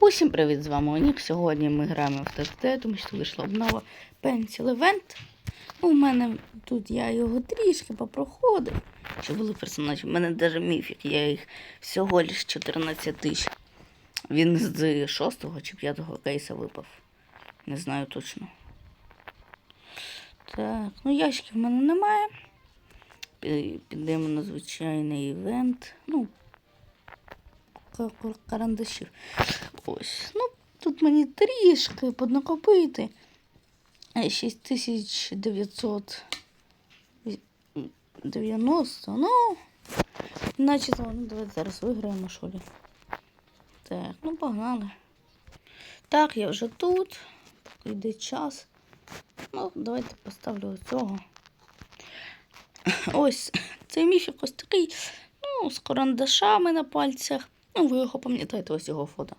Усім привіт, з вами Онік. Сьогодні ми граємо в ТТ, тому що вийшла обнова Pencil Event. У мене тут я його трішки попроходив, щоб були персонажі. У мене навіть міфік, я їх всього лиш 14 тисяч. Він з 6 чи 5 кейса випав. Не знаю точно. Так, ну ящиків в мене немає. Підемо на звичайний івент. Ну, ка- ка- карандашів. Ось. Ну, тут мені трішки поднакопити. Е, 6990. Ну, наче ну, давайте зараз виграємо, що ли. Так, ну погнали. Так, я вже тут. Поки йде час. Ну, давайте поставлю цього. Ось цей міфік ось такий, ну, з карандашами на пальцях. Ну, ви його пам'ятаєте, ось його фото.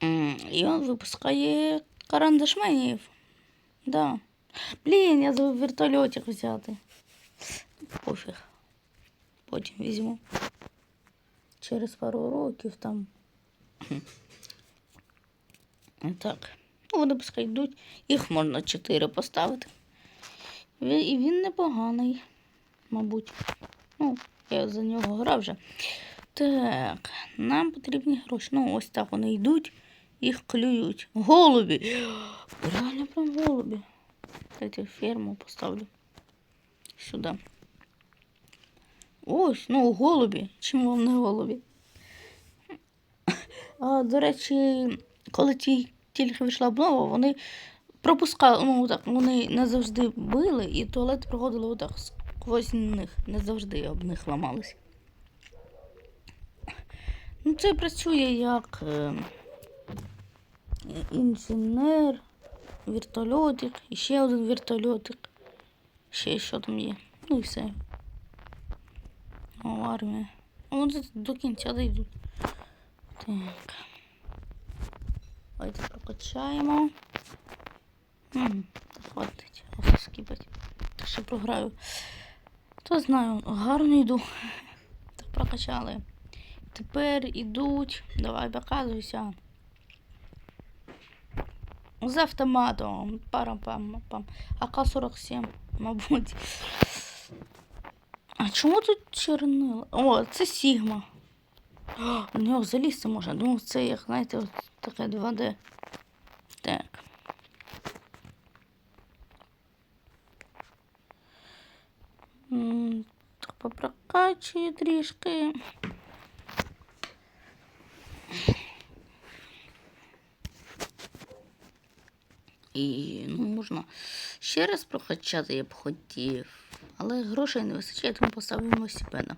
І він випускає карандашменів. Да. Блін, я забув вертольотик взяти. Пофіг. Потім візьму. Через пару років там. Так. Ну, вони пускай йдуть. Їх можна 4 поставити. І він непоганий, мабуть. Ну, я за нього грав вже. Так, нам потрібні гроші. Ну, ось так вони йдуть, їх клюють. Голубі. Реально прям голубі. Дайте ферму поставлю. Сюди. Ось, ну, голубі. Чим вам не голубі? А, до речі, коли ті, тільки вийшла обнова, вони пропускали, ну так, вони не завжди били, і туалет проходили отак сквозь них. Не завжди об них ламались. Ну, це працює як е, інженер, вертольотик, ще один вертольотик. Ще що там є. Ну і все. О, армія. О, це до кінця дійдуть. Так. Давайте прокачаємо. М, Хватить. Ось скіпать. Та ще програю. То знаю, гарно йду. Так прокачали. Тепер ідуть. Давай показуйся. З автоматом. Парам-пам-пам. АК-47, мабуть. А чому тут чорнило? О, це Сігма. О, У нього залізти можна. Думав, це як, знаєте, от таке 2D. Так. Так, попрокачую трішки. І ну, можна ще раз прокачати, я б хотів. Але грошей не вистачає, тому поставимо Сіпена.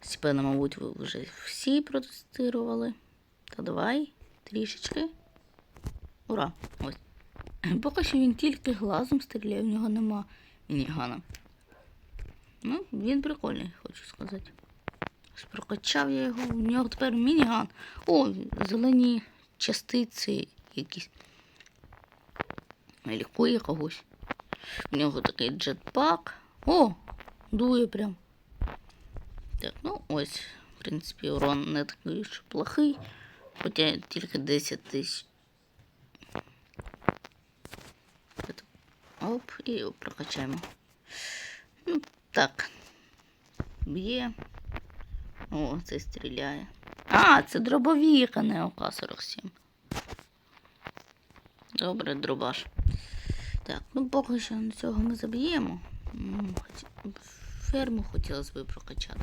Сіпена, мабуть, ви вже всі протестували. Та давай трішечки. Ура! Ось. Поки що він тільки глазом стріляє, в нього нема мінігана. Ну, він прикольний, хочу сказати. Ось Прокачав я його, у нього тепер мініган. О, зелені частиці якісь. Лікує когось. У нього такий джетпак. О, дує прям. Так, ну ось, в принципі, урон не такий ж плохий, хоча тільки 10 тисяч. Оп, і прокачаємо. Ну, так. Б'є. О, це стріляє. А, це дробовік, а не ОК-47. Добре, дробаш. Так, ну поки що на цього ми заб'ємо. Ферму хотілося б прокачати.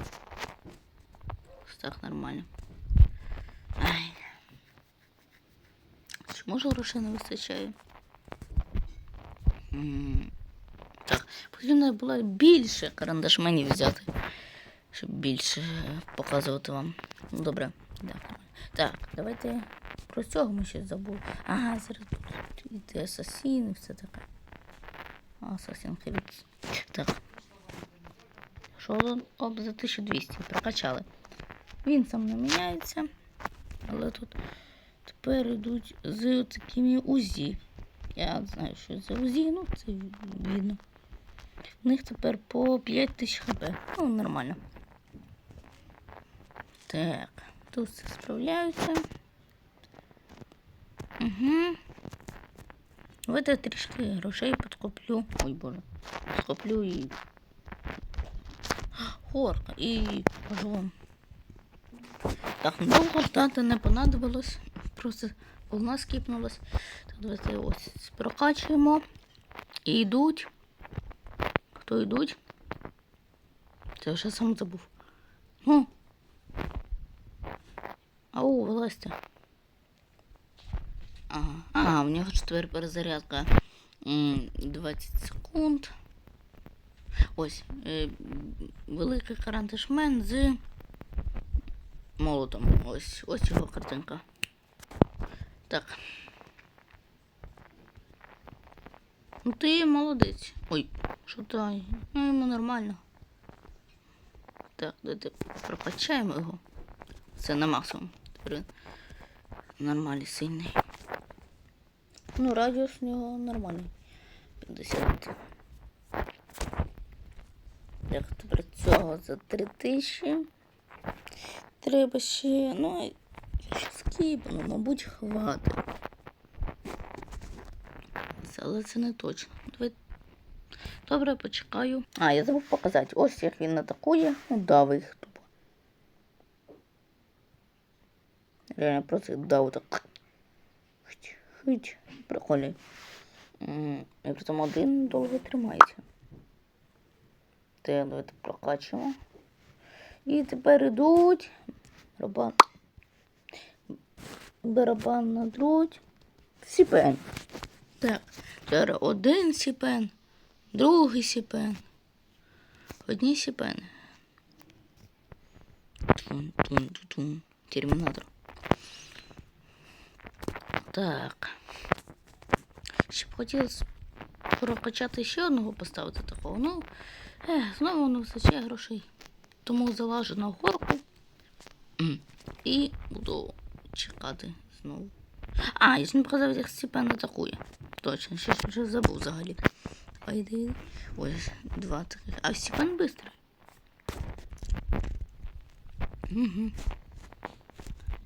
Так нормально. Ай. Чому ж грошей не вистачає? Так, потрібно було більше карандашменів взяти, щоб більше показувати вам. Добре. Так, так давайте про цього ми ще забули. Ага, зараз тут іде асасін і все таке. Асасін Creed. Так. Що тут? За 1200 прокачали. Він сам не міняється, але тут тепер йдуть з такими УЗІ. Я знаю, що це УЗІ, ну це видно. У них тепер по 5000 хп. Ну, нормально. Так, Тут все справляються. Угу. Давайте трішки грошей підкоплю. Ой боже. Підкоплю і. Горка і кажу вам. Так, довго ждати не понадобилось. Просто волна скіпнулась. Так, давайте ось прокачуємо. І йдуть. Хто йдуть? Це вже сам забув. Ну. Ау, вилазьте. Ага. А, у нього ж тепер перезарядка 20 секунд. Ось. Е, великий карантишмен з молотом. Ось, ось його картинка. Так. Ну ти молодець. Ой, що дай? Ну йому нормально. Так, давайте прокачаємо його. Це на максимум. Тепер він нормальний сильний. Ну, радіус у нього нормальний. 50. Так, тепер цього за 3000. Треба ще, ну, я ще скіпну, мабуть, хватить. Це- Але це не точно. Добре, почекаю. А, я забув показати. Ось як він атакує. Ну, дав їх тупо. Реально просто дав так. Хить, хить. Прикольний. І при тому один довго тримається. Те, давайте прокачуємо. І тепер ідуть. Барабан. Барабан на дроть. Сіпен. Так, зараз один сіпен, другий сіпен. Одні сіпени. Тун, тун, тун. Термінатор. Так. Ще б хотілося прокачати ще одного поставити такого. Ну, ех, знову не вистачає грошей. Тому залажу на горку і буду чекати знову. А, я ж не показав, як Степан атакує. Точно, ще вже забув взагалі. Давай, йди. Ось, два таких. А Степан быстрый. Угу.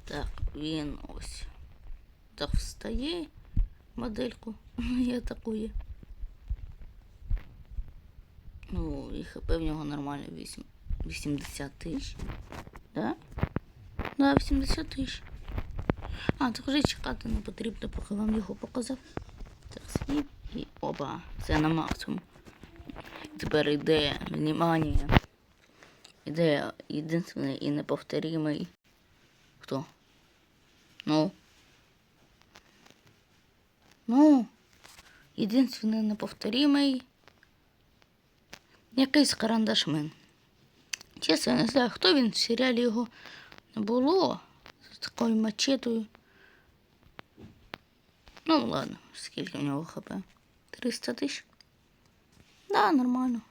Так, він ось. Так встає модельку і атакує. Ну, і хп в нього нормально 8, 80 тисяч. Да? Да, 80 тисяч. А, так вже чекати не потрібно, поки вам його показав. Так, світ і оба. Це на максимум. Тепер йде, внимание. Іде єдиний і неповторимий. Хто? Ну. Ну. Єдиний неповторимий. Якийсь карандашмен. Чесно, я не знаю, хто він в серіалі його не було. З такою мачетою. Ну, ладно, скільки в нього хп? 300 тисяч? Да, нормально.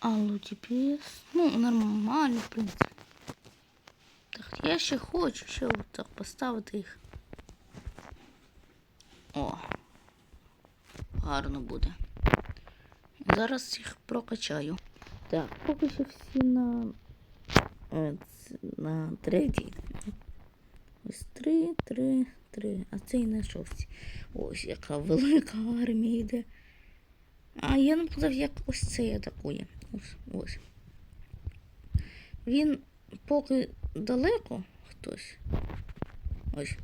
Алло, ДПС. Ну, нормально, в принципі. Так, я ще хочу ще от так поставити їх. О. Гарно буде. Зараз їх прокачаю. Так, поки що всі на, е, на третій. Ось три, три, три. А цей на шовці. Ось яка велика армія йде. А я не казав, як ось цей атакує. Ось, ось. Він поки далеко хтось. Ось.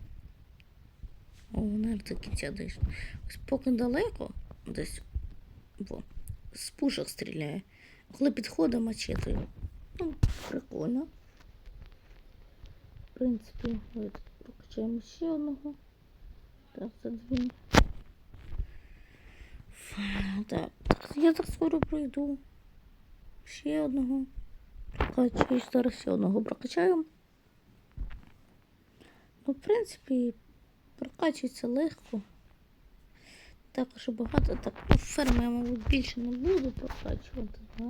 О, навіть до кінця дійшов. Ось поки далеко, десь во, з пушок стріляє. Коли підходить мачетою. Ну, прикольно. В принципі, давайте прокачаємо ще одного. Так, це дві. Так, я так скоро пройду. Ще одного. Прокачаю, зараз ще одного прокачаю. Ну, в принципі, прокачується легко. Також багато. Так, ну, ферми я, мабуть, більше не буду прокачувати, да?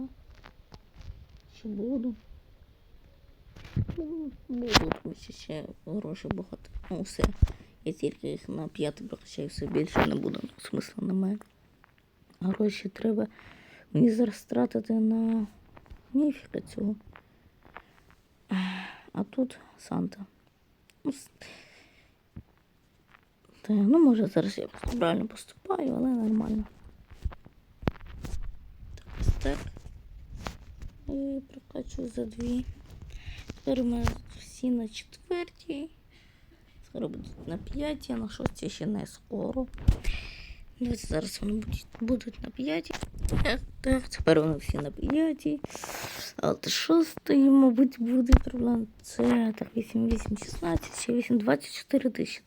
Чи буду? Ну, буду, тому що ще грошей багато. Ну, все. Я тільки їх на п'яти прокачаю, все більше не буду. Ну, смисла немає. Гроші треба мені зараз тратити на міфіка цього. А тут Санта. Ну, ну, може, зараз я правильно поступаю, але нормально. Так, так. І прокачую за дві. Тепер мене всі на четвертій. Скоро будуть на п'ятій, а на шостій ще не скоро. Давайте зараз вони будуть, будуть на п'ятій. Так, тепер вони всі на п'ятій. А от шостий, мабуть, буде проблем. Це так, 8, 8, 16, ще 8, 24 тисячі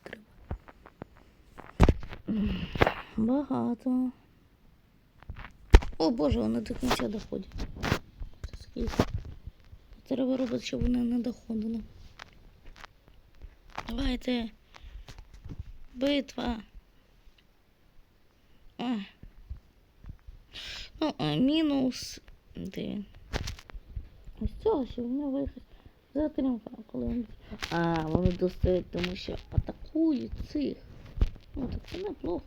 Багато. О боже, вони до кінця доходять. Скільки? Треба робити, щоб вони не доходили. Давайте. Битва. А. Ну, а мінус. Де він? Ось цього, нього вихід затримка, коли він. А, вони достають, тому що атакують цих. Ну, так це неплохо.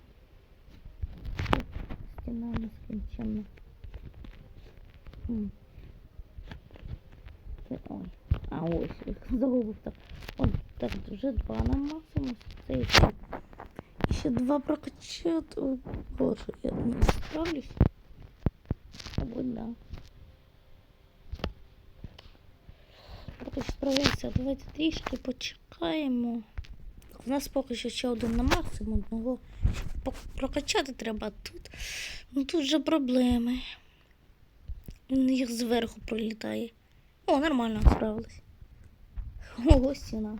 Стіна нескінченна. Ой. А їх загубив так. Ой, так, вже два на максимум. Це і так. Ще два прокачати. О, Боже, я не справлюсь. Мабуть, да. Поки що справляюся, давайте трішки почекаємо. У нас поки що ще один на максимум, одного прокачати треба а тут. Ну тут же проблеми. Він їх зверху пролітає. О, нормально справилась. Ого, стіна.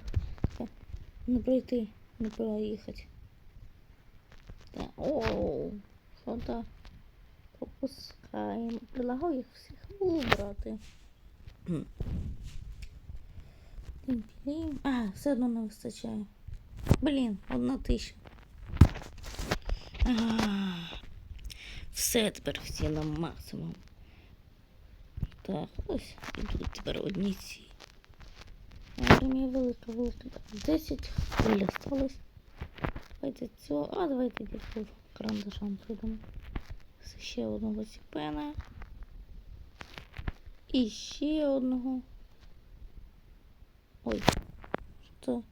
Не пройти, не проїхати. О, що так? Пропускаємо. Предлагаю їх всіх убрати. А, все одно не вистачає. Блін, одна тисяча. Все тепер всі на максимум. Так, ось ідуть тепер одні ці. Армія велика, велика. Так, 10 хвиль осталось. Давайте цього. А, давайте дійсно карандашам придам. Ще одного ціпена. І ще одного. Ой, що?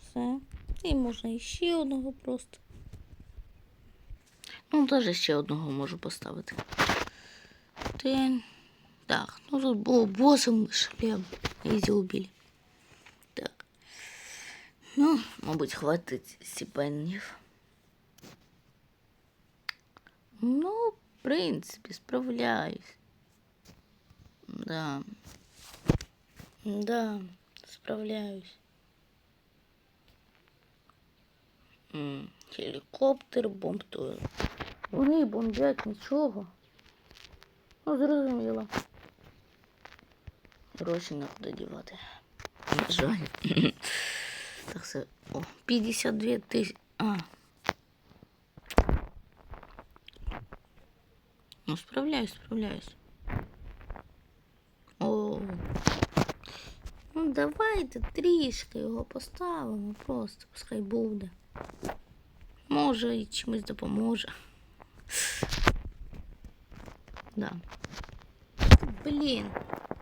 Все. І можна і ще одного просто. Ну, навіть ще одного можу поставити. Тень. Так, ну тут було босом шлем. Ізі убили. Так. Ну, мабуть, хватить стипендів. Ну, в принципі, справляюсь. Да. Да, справляюсь. Гелікоптер бомбтує. Вони бомблять нічого. Ну, зрозуміло. Гроші некуди дівати. На жаль. Так все. О, 52 тисячі. А. Ну, справляюсь, справляюсь. О. Ну, давайте трішки його поставимо просто, пускай буде. Може і чимось допоможе. Да. Блін,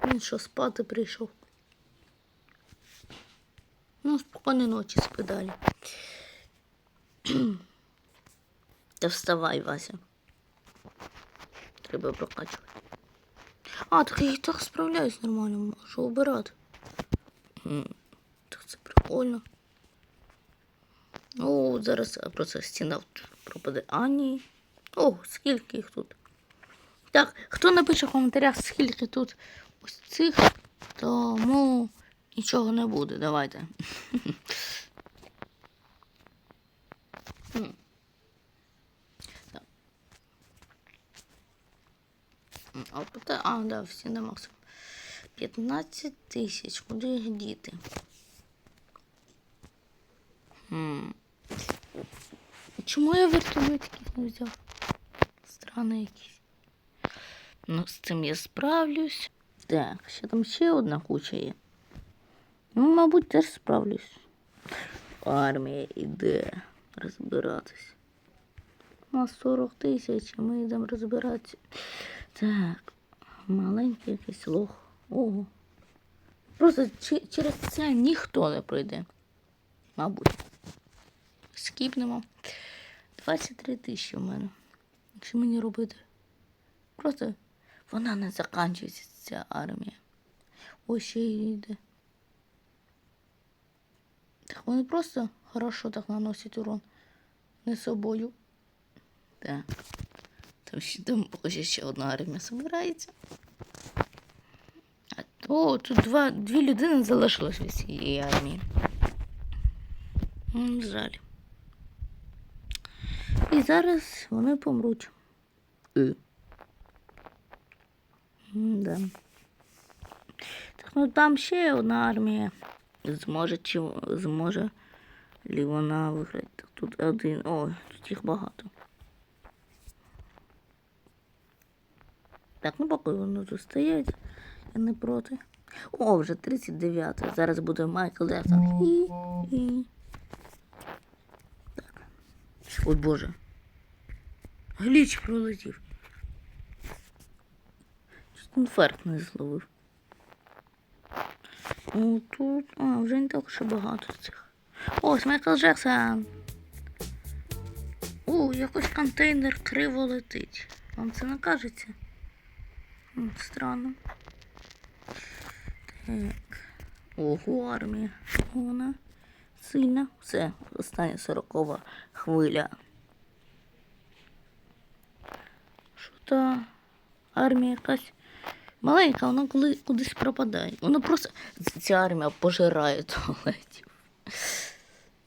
він що спати прийшов. Ну, спокійної ночі спи далі. Та вставай, Вася. Треба прокачувати. А, так я і так справляюсь нормально, можу обирати. Так це прикольно. О, зараз просто стіна пропаде. А, ні. О, скільки їх тут. Так, хто напише в коментарях, скільки тут ось цих, тому нічого не буде. Давайте. А, да, всі на максимум. 15 тисяч. Куди їх діти? Хм. Чому я вертольотиків не взяв? Странно якісь. Ну, з цим я справлюсь. Так, ще там ще одна куча є. Ну, мабуть, теж справлюсь. Армія іде розбиратись. У нас 40 тисяч, а ми йдемо розбиратися. Так, маленький якийсь лох. Ого. Просто через це ніхто не пройде. Мабуть. Скіпнемо. 23 тисячі в мене. Що мені робити? Просто вона не закінчується, ця армія. Ось ще й йде. Так вони просто хорошо так наносять урон. Не собою. Так. Там ще там поки ще одна армія збирається. А то тут два, дві людини залишилось від цієї армії. Жаль. І зараз вони помруть. Е. Да. Так, ну там ще одна армія. Зможе чи зможе лі вона виграти. Тут один. Ой, тут їх багато. Так, ну поки вони тут стоять, я не проти. О, вже 39. Зараз буде Майкл Джексон. І, і. Так. Ой, Боже. Гліч пролетів. Чуть інфаркт не зловив. О, тут. А, вже не так ще багато цих. Ось Майкл Джексон. О, якось контейнер криво летить. Вам це не кажеться? Странно. Так. Ого, армія. Вона сильна. Все, остання сорокова хвиля. Та армія якась маленька, вона кудись пропадає. Вона просто ця армія пожирає туалетів.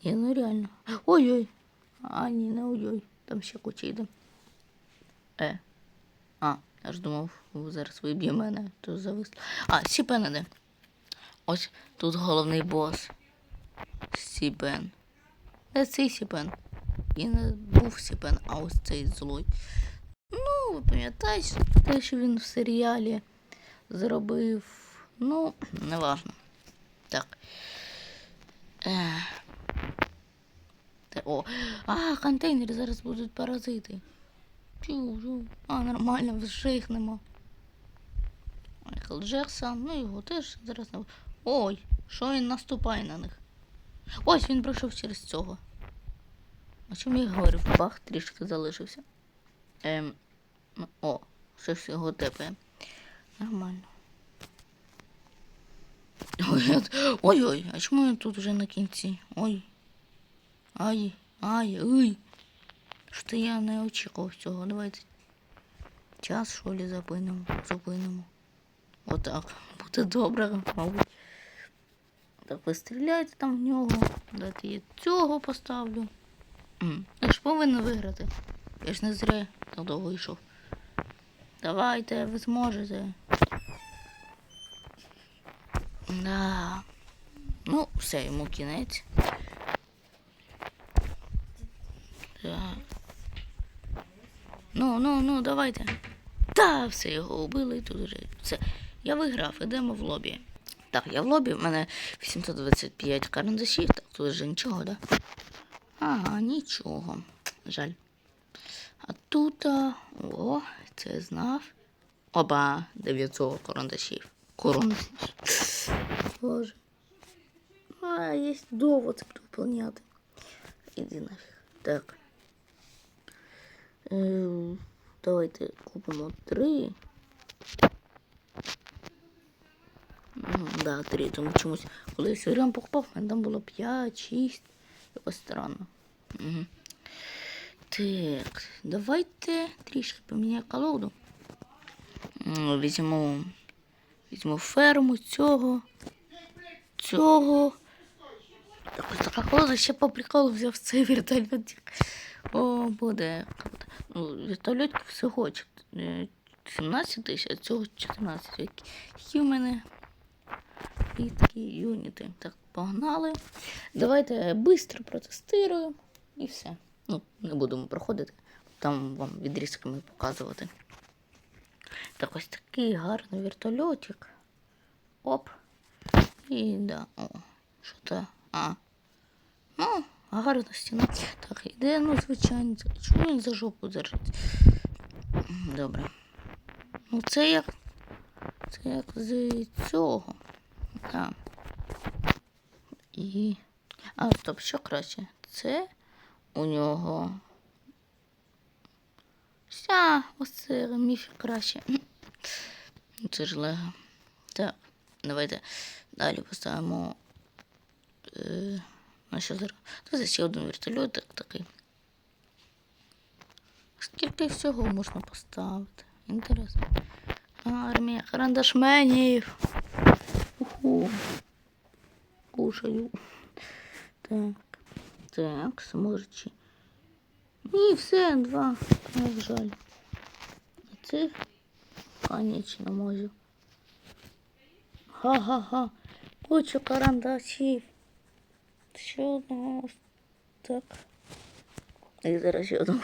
Ні, ну реально. Ой-ой. А, ні, не ой-ой. Там ще куча йде. Е. А, я ж думав, зараз виб'є мене, то зависло. А, Сіпен. Ось тут головний бос. Сіпен. Де цей Сіпен? Він не був Сіпен, а ось цей злой. Ви пам'ятаєте, те, що він в серіалі зробив. Ну, неважно. Так. Те- О, а, контейнери зараз будуть паразити. Чу. А, нормально, вже їх нема. Майкл Джексон, ну його теж зараз не. Ой, що він наступає на них? Ось він пройшов через цього. А чому я говорив? Бах, трішки залишився. Ем, о, щось його тепає. Нормально. Ой-ой, а чому я тут вже на кінці? Ой. Ай, ай, ой. Що я не очікував цього. Давайте час, що ли, зупинимо. Зупинимо. Отак. Буде добре, мабуть. Так, ви там в нього. Дайте я цього поставлю. Я ж повинен виграти. Я ж не зря так довго йшов. Давайте, ви зможете. Да. Ну, все, йому кінець. Так. Ну, ну, ну, давайте. Та, все, його убили, тут вже все. Я виграв, ідемо в лобі. Так, я в лобі, в мене 825 карандашів, так тут вже нічого, да? Ага, нічого. Жаль. А тут. О, це знав. Оба, 900 карандашів. Боже. А, є буду виповняти. Іди нафіг. Так. Е, давайте купимо три. Ну, да, три, тому чомусь. Коли я сьогодні покупав, там було 5, 6. Якось странно. Угу. Так, давайте трішки поміняємо колоду. Візьму, візьму ферму цього, цього. Так, така колода ще по приколу взяв цей вертольотик. О, буде. Ну, вертольотик всього е, 17 тисяч, а цього 14. Які, в мене рідкі юніти. Так, погнали. Давайте швидко протестирую і все. Ну, не будемо проходити. Там вам відрізками показувати. Так ось такий гарний вертольотик. Оп. І да. О, що це? А. Ну, гарна стіна. Так, іде, ну, звичайно. Чому він за жопу держить? Добре. Ну, це як. Це як з цього. Да. І. А, стоп, що краще? Це у нього. Ся, оце міф краще. Ну, Це ж лего. Так, давайте далі поставимо. Е, на що зараз? Це ще один вертольотик такий. Скільки всього можна поставити? Інтересно. Армія карандашменів. Уху. Кушаю. Так. Так, зможучи. Ні, все, два. Як жаль. А це, конечно, можу. Ха-ха-ха. Кучу карандашів. Ще одного. Так. І зараз ще одного.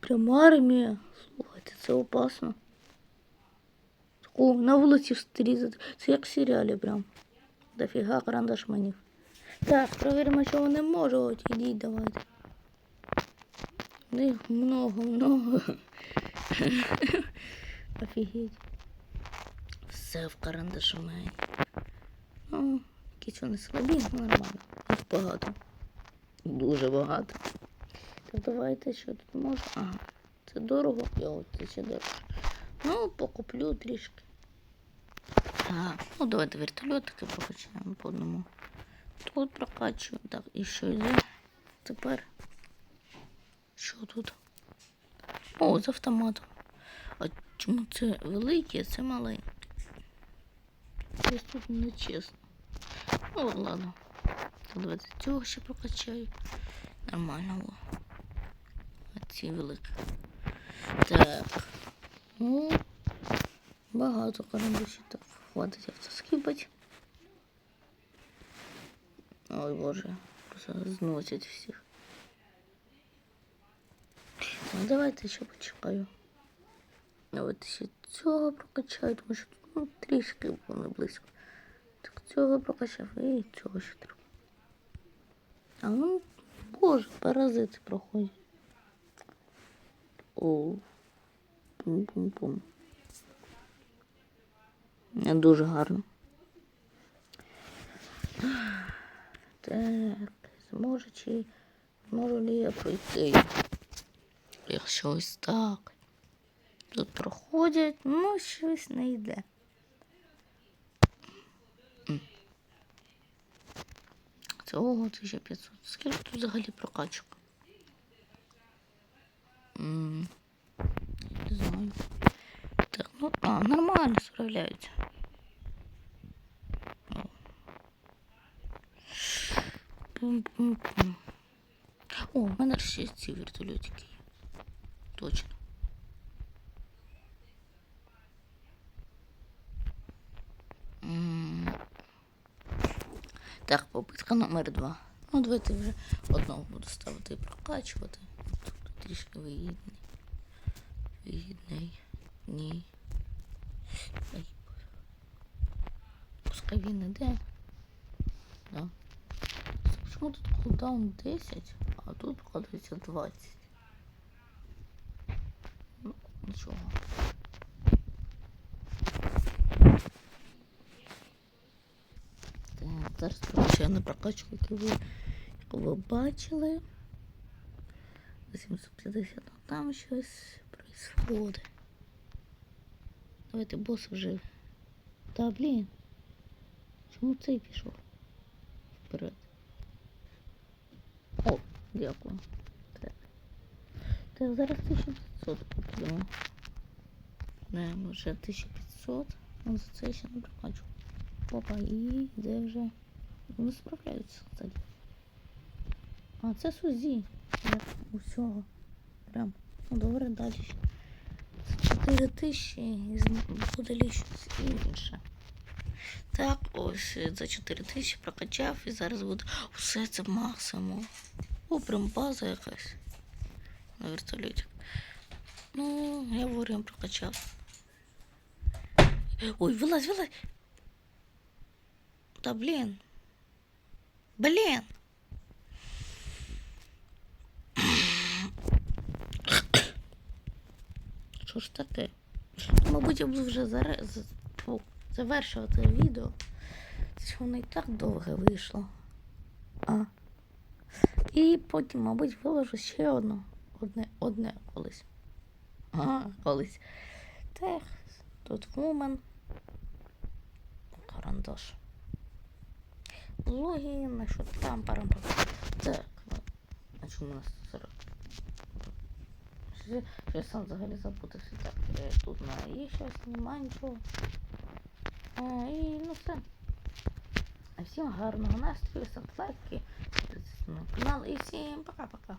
Прям армія. Слухайте, це опасно. О, на вулиці встрізати. Це як в серіалі прям. Дофіга карандашманів. Так, провіримо, що вони можуть. Ідіть, давайте. Їх много, много. Офігеть. Все в карандашмені. Ну, якісь вони слабі, ну нормально. Їх багато. Дуже багато. Так давайте, що тут можна. Ага. Це дорого. Йо, це ще дорого. Ну, покуплю трішки. А, ну давайте вертольотики прокачаємо по одному. Тут прокачую. Так, і що? Тепер. Що тут? О, з автоматом. А чому це великий, а це маленький? Щось тут нечесно. Ну, ладно. Давайте цього ще прокачаю. Нормально. О. А ці великі. Так. Ну, багато карандашів так хватить як скипать. Ой боже, зносять всіх. Ну, давайте ще почекаю. Давайте ще цього прокачаю, тому що ну, трішки було не близько. Так цього прокачав і цього ще треба. А ну, боже, паразити проходять. О, пум-пум-пум. Не дуже гарно. Так, зможу чи зможу ли я пройти? Якщо ось так. Тут проходять, ну щось не йде. М. Це ого, 1500. Скільки тут взагалі прокачок? Не знаю. Так, ну, а, нормально справляються. О. Пум-пум-пум. О, в мене ще ці вертольотики. Точно. Так, попитка номер два. Ну, давайте вже одного буду ставити і прокачувати. Тут трішки вигідний. Вигідний. Ні. Ай. Пускай він іде. Да. Чому тут кулдаун 10, а тут вкладається 20? Ну, нічого. Так, зараз прокачаю на прокачку, яку ви, яку ви бачили. За 750, а там щось происходит. Давайте бос вже. Та блін. Чому цей пішов? Вперед. Дякую. Так. Так, зараз 1500 купимо. Не, вже 1500. Ну, за це ще не прокачу. Опа, і де вже. Вони справляються, кстати. А, це Сузі. Як усього. Прям. Ну добре, далі. ще. 4 тисячі і буде щось інше. Так, ось за 4 тисячі прокачав і зараз буде все це максимум. О, прям база якась. На вертольоті. Ну, я говорю, прокачав. Ой, вилазь, вилазь. Та блін. Блін. Що ж таке? Мабуть, я буду вже заре... завершувати відео. Що воно і так довге вийшло. А. І потім, мабуть, виложу ще одну. Одне, одне колись. А, колись. Так, тут вумен. Карандаш. Логін, що там парам. Так, чому у нас 40? Що сам взагалі запутався. Так, е, тут на є щось, нема нічого. А, і ну все. Всім гарного настрою, ставте лайки, підписуйтесь на канал і всім пока-пока.